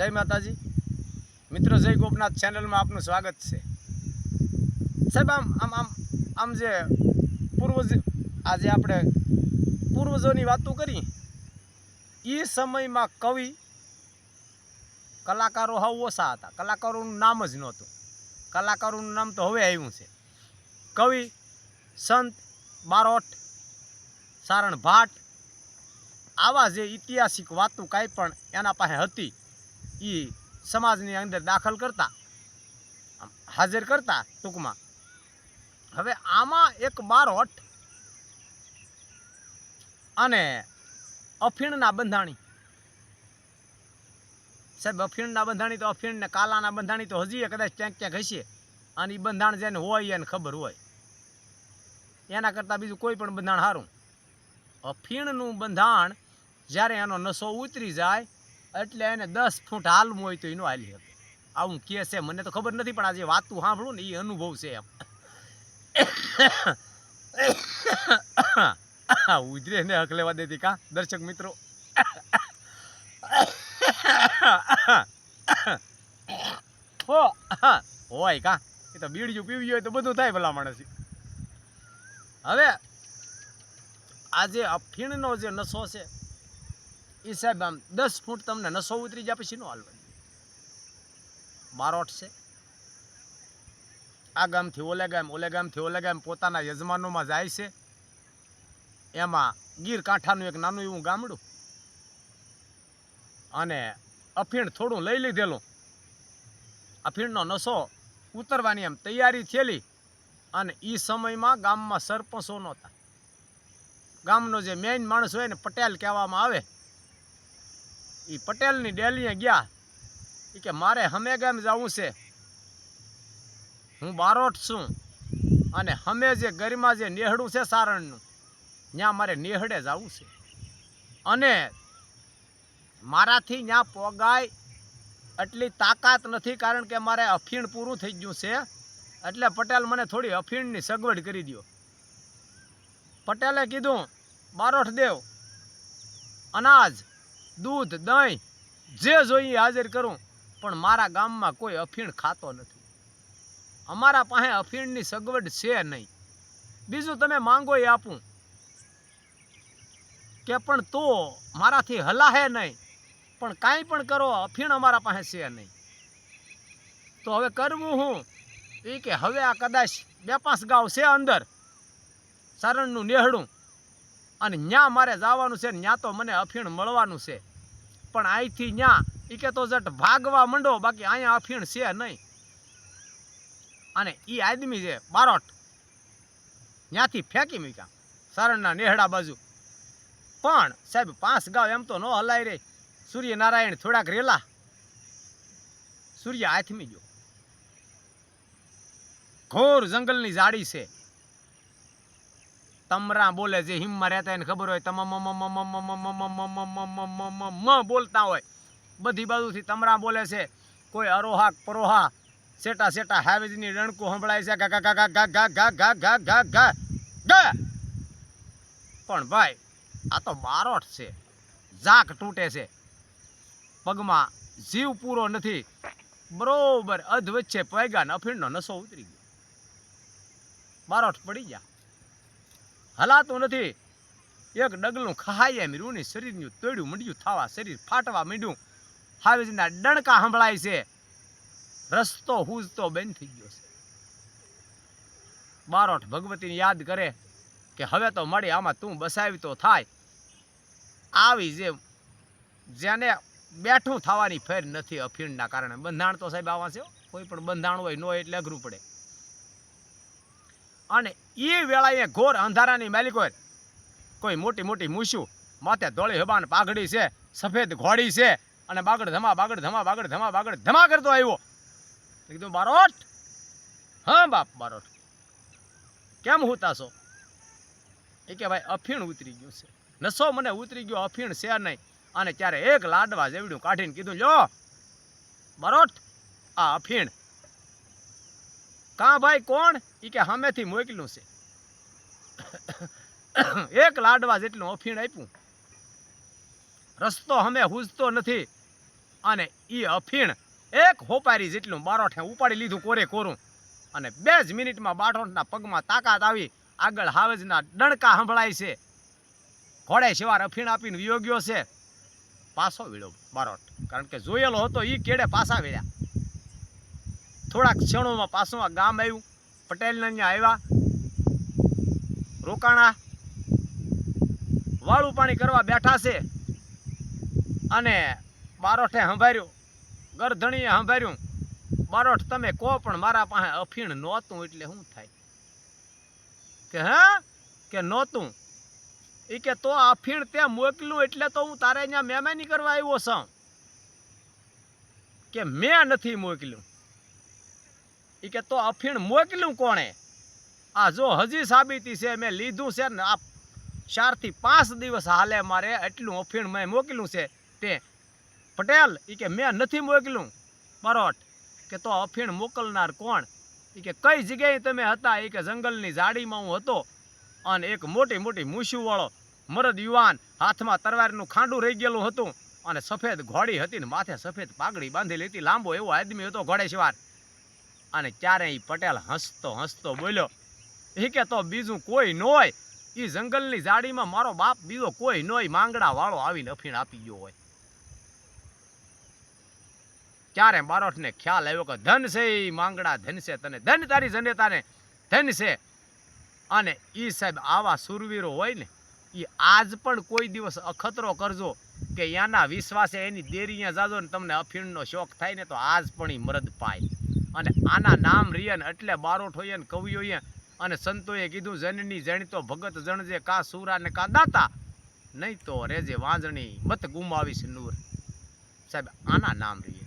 જય માતાજી. મિત્રો, જય ગોપનાથ ચેનલમાં આપનું સ્વાગત છે. સાહેબ, આમ આમ આમ આમ જે પૂર્વજ આજે આપણે પૂર્વજોની વાતો કરી, એ સમયમાં કવિ, કલાકારો હાવ ઓછા હતા. કલાકારોનું નામ જ નહોતું. કલાકારોનું નામ તો હવે આવ્યું છે. કવિ સંત બારોટ, સારણ ભાટ, આવા જે ઐતિહાસિક વાતો કાંઈ પણ એના પાસે હતી. એ સમાજની અંદર દાખલ કરતા હાજર કરતા ટૂંકમાં. હવે આમાં એક બારોટ અને અફીણના બંધાણી. સાહેબ, અફીણના બંધાણી તો અફીણ ને કાલાના બંધાણી તો હજી કદાચ ક્યાંક ક્યાંક હશે. અને એ બંધાણ જેને હોય એને ખબર હોય. એના કરતાં બીજું કોઈ પણ બંધાણ સારું અફીણનું બંધાણ જ્યારે એનો નશો ઉતરી જાય એટલે એને દસ ફૂટ હાલવું હોય તો એનો હાલી શકે આવું કે છે, મને તો ખબર નથી, પણ આજે વાતું સાંભળું ને એ અનુભવ છે એમ. ઉધરે ને હક લેવા દેતી કા દર્શક મિત્રો. હોય કા? એ તો બીડીયું પીવી હોય તો બધું થાય ભલા માણસ. હવે, આ જે અફીણનો જે નશો છે એ સાહેબ આમ દસ ફૂટ તમને નસો ઉતરી જાય, પછી નો હાલવા બારોટ છે. આ ગામથી ઓલે ગામ ઓલે ગામથી ઓલે ગામ પોતાના યજમાનોમાં જાય છે. એમાં ગીર કાંઠાનું એક નાનું એવું ગામડું અને અફીણ થોડું લઈ લીધેલું. અફીણનો નશો ઉતરવાની એમ તૈયારી થયેલી અને એ સમયમાં ગામમાં સરપંચો નહોતા. ગામનો જે મેઇન માણસ હોય ને પટેલ કહેવામાં આવે એ પટેલની ડેલીએ ગયા. એ કે, મારે હમે ગામ જવું છે. હું બારોટ છું અને હમે જે ગરિમા જે નેહડું છે સારણનું ત્યાં મારે નેહડે જવું છે. અને મારાથી ત્યાં પોગાય એટલી તાકાત નથી કારણ કે મારે અફીણ પૂરું થઈ ગયું છે. એટલે પટેલ મને થોડી અફીણની સગવડ કરી દો પટેલે કીધું બારોઠ દેવ, અનાજ દૂધ દહીં, જે જોઈએ હાજર કરું, પણ મારા ગામમાં કોઈ અફીણ ખાતો નથી. અમારા પાસે અફીણની સગવડ છે નહીં. બીજું તમે માંગો એ આપું કે પણ તો મારાથી હલાહે નહીં, પણ કાંઈ પણ કરો, અફીણ અમારા પાસે છે નહીં. તો હવે કરવું હું? એ કે હવે આ કદાચ બે પાંચ ગાંવ છે અંદર, સારણનું નેહડું, અને ન્યા મારે જવાનું છે, ન્યા તો મને અફીણ મળવાનું છે. પણ અહીંથી ન્યા એ કે તો જટ ભાગવા માંડો, બાકી અહીંયા અફીણ છે નહીં. અને એ આદમી છે, બારોટ. ત્યાંથી ફેંકી મૂક્યા, સારણના નેહડા બાજુ. પણ, સાહેબ, પાંચ ગાવ એમ તો ન હલાય રે. સૂર્યનારાયણ થોડાક રેલા. સૂર્ય હાથમી ગયો. ઘોર જંગલની જાડી છે. તમરા બોલે જે હિમમાં રહેતા એને ખબર હોય તમામ બોલતા હોય બધી બાજુથી તમરા બોલે છે કોઈ અરોહા પરોહા સેટા સેટા હાવેજની રણકું સંભળાય છે ગા ગા ગા ગા ગા ગા ગા ગા ગા ગા ગા પણ ભાઈ આ તો બારોટ છે ઝાક તૂટે છે પગમાં જીવ પૂરો નથી બરોબર અધ વચ્ચે પૈગા ને અફીણનો નશો ઉતરી ગયો બારોટ પડી ગયા હલાતું નથી. એક ડગલું ખહાય એમ રૂની શરીરનું તોડ્યું, મંડ્યું, થવા, શરીર ફાટવા માંડ્યું. હાવેજીના ડણકા સંભળાય છે. રસ્તો હુજતો બંધ થઈ ગયો છે. બારોટ ભગવતીને યાદ કરે કે હવે તો મળી, આમાં તું બસાવી તો થાય. આવી જે જેને બેઠું થવાની ફેર નથી અફીણના કારણે. બંધાણ તો સાહેબ આવા છે કોઈ પણ બંધાણ હોય ન હોય એટલે અઘરું પડે. અને એ વેળાએ ઘોર અંધારાની માલિક કોઈ. મોટી મોટી મૂસ્યું માથે ધોળી હબાન પાઘડી છે, સફેદ ઘોડી છે, અને બાગડ ધમા બાગડ ધમા બાગડ ધમા બાગડ ધમા કરતો આવ્યો. કીધું, બારોટ. હા, બાપ, બારોટ. કેમ હુતાશો એ કે, ભાઈ, અફીણ ઉતરી ગયું છે. નસો મને ઉતરી ગયો, અફીણ છે નહીં. અને ત્યારે એક લાડવા જેવડું કાઢીને કીધું, લ્યો, બરોટ, આ અફીણ. કાં ભાઈ કોણ? એ કે હામેથી મોકલ્યું છે. એક લાડવા જેટલું અફીણ આપ્યું. રસ્તો હમે હુજતો નથી. અને એ અફીણ એક હોપારી જેટલું બારોઠે ઉપાડી લીધું કોરે કોરું. અને બે જ મિનિટમાં બારોઠના પગમાં તાકાત આવી. આગળ હાવજના ડણકા સંભળાય છે. ઘોડે શિવાર અફીણ આપીને વિયોગ્યો છે. પાછો વીળો બારોટ. કારણ કે જોયેલો હતો એ કેડે પાછા વીળ્યા. થોડાક ક્ષણોમાં પાછું આ ગામ આવ્યું. પટેલને અહીંયા આવ્યા. રોકાણા. વાળું પાણી કરવા બેઠા છે. અને બારોઠે સંભાર્યું ગરધણીએ સંભાર્યું બારોઠ, તમે કહો પણ મારા પાસે અફીણ નહોતું એટલે શું થાય? કે, હા? કે નહોતું? એ કે તો અફીણ તે મોકલ્યું એટલે તો હું તારે અહીંયા મહેમાની કરવા આવ્યો છું. કે, મેં નથી મોકલ્યું. એ કે તો અફીણ મોકલ્યું કોણે? આ જો હજી સાબિતી છે, મેં લીધું છે ને આ ચારથી પાંચ દિવસ હાલે મારે એટલું અફીણ મેં મોકલ્યું છે. તે પટેલ એ કે મેં નથી મોકલ્યું. બરોટ, કે તો અફીણ મોકલનાર કોણ? એ કે કઈ જગ્યાએ તમે હતા? એ કે જંગલની જાડીમાં હું હતો. અને એક મોટી મોટી મૂસીવાળો મરદ યુવાન હાથમાં તરવારનું ખાંડું રહી ગયેલું હતું. અને સફેદ ઘોડી હતી ને માથે સફેદ પાઘડી બાંધેલી હતી. લાંબો એવો આદમી હતો ઘોડે સવાર અને ત્યારે એ પટેલ હસતો હસતો બોલ્યો એ કે તો બીજું કોઈ ન હોય એ જંગલની જાડીમાં મારો બાપ બીજો કોઈ ન હોય માંગડા વાળો આવીને અફીણ આપી ગયો હોય. ત્યારે બારોટને ખ્યાલ આવ્યો કે ધન છે એ માંગડા ધન છે, તને ધન તારી જનેતાને ધન છે. અને એ સાહેબ આવા સુરવીરો હોય ને એ આજ પણ કોઈ દિવસ અખતરો કરજો કે યાના વિશ્વાસે એની દેરીયા જાજો ને તમને અફીણનો શોખ થાય ને તો આજ પણ ઈ મરદ પાય. અને આના નામ રિયન એટલે બારોટ હોય ને કવિઓએ અને સંતોએ કીધું, જનની જણતો ભગત જણજે કા સુરા ને કા દાતા, નહીં તો રેજે વાંજણી મત ગુમાવીશ નૂર. સાહેબ, આના નામ રિયન